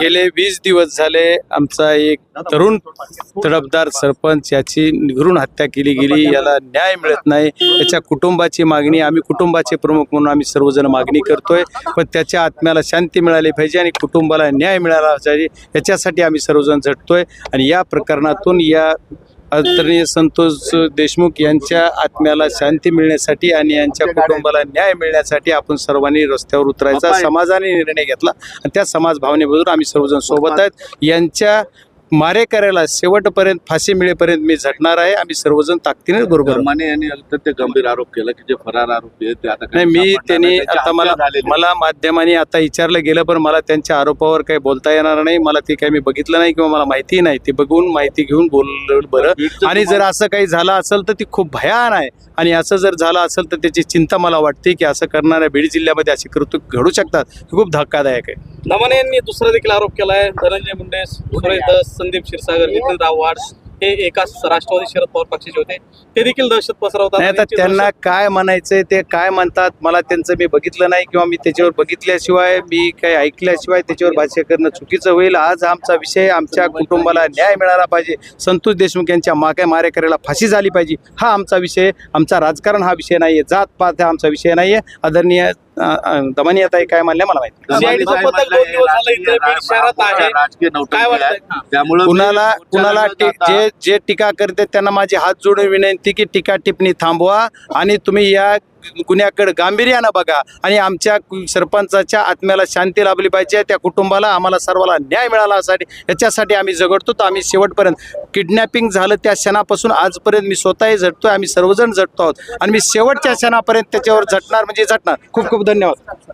गेले वीस दिवस झाले आमचा एक तरुण तडफदार सरपंच याची निघरून हत्या केली गेली याला न्याय मिळत नाही. त्याच्या कुटुंबाची मागणी आम्ही कुटुंबाचे प्रमुख म्हणून आम्ही सर्वजण मागणी करतोय. पण त्याच्या आत्म्याला शांती मिळाली पाहिजे आणि कुटुंबाला न्याय मिळाला पाहिजे. याच्यासाठी आम्ही सर्वजण झटतोय आणि या प्रकरणातून या आदरणीय संतोष देशमुख यांच्या आत्म्याला शांती मिळण्यासाठी आणि यांच्या कुटुंबाला न्याय मिळण्यासाठी आपण सर्वांनी रस्त्यावर उतरायचा समाजाने निर्णय घेतला. आणि त्या समाज भावनेमधून आम्ही सर्वजण सोबत आहेत. यांच्या मारेकऱ्याला शेवटपर्यंत फाशी मिळेपर्यंत मी झटणार आहे. आम्ही सर्वजण ताकदीने बरोबर. माने यांनी अत्यंत गंभीर आरोप केला की जे फरार आरोपी आहेत ते आता नाही मी सापडणार त्यांनी नाही. त्यांची आता मला हत्या झालेली आहे. मला माध्यमांनी आता विचारलं गेलं पण मला त्यांच्या आरोपावर काही बोलता येणार नाही. मला ते काही मी बघितलं नाही किंवा मला माहिती नाही. ते बघून माहिती घेऊन बोल बरं. आणि जर तुम्हाला- असं काही झालं असेल तर ती खूप भयान आहे. आणि असं जर झालं असेल तर त्याची चिंता मला वाटते की असं करणाऱ्या बीड जिल्ह्यामध्ये असे कृत्य घडू शकतात. हे खूप धक्कादायक आहे. दमाने यांनी दुसरा देखील आरोप केला आहे धनंजय मुंडे सुरेश दस संदीप क्षीरसागर नितीन राव वाड हे एकाच राष्ट्रवादी शरद पवार पक्षाचे होते. ते देखील दहशत पसरवतात नाही आता त्यांची त्यांना काय म्हणायचंय ते काय म्हणतात मला त्यांचं मी बघितलं नाही किंवा मी त्याच्यावर बघितल्याशिवाय मी काही ऐकल्याशिवाय त्याच्यावर भाष्य करणं चुकीचं होईल. आज आमचा विषय आमच्या कुटुंबाला न्याय मिळाला पाहिजे. संतोष देशमुख यांच्या मागे मारेकऱ्याला फाशी झाली पाहिजे. हा आमचा विषय आहे. आमचा राजकारण हा विषय नाहीये. जात पात हा आमचा विषय नाहीये. आदरणीय दमानी आता काय म्हणले मला माहिती कुणाला कुणाला जे जे टीका करते त्यांना माझी हात जोडून विनंती की टीका टिप्पणी थांबवा आणि तुम्ही या गुन्ह्याकडे गांभीर्यानं बघा आणि आमच्या सरपंचाच्या आत्म्याला शांती लाभली पाहिजे. त्या कुटुंबाला आम्हाला सर्वाला न्याय मिळाला साठी याच्यासाठी आम्ही झगडतो. तर आम्ही शेवटपर्यंत किडनॅपिंग झालं त्या क्षणापासून आजपर्यंत मी स्वतःही झटतोय. आम्ही सर्वजण झटतो आहोत. आणि मी शेवटच्या क्षणापर्यंत त्याच्यावर झटणार म्हणजे झटणार. खूप खूप धन्यवाद.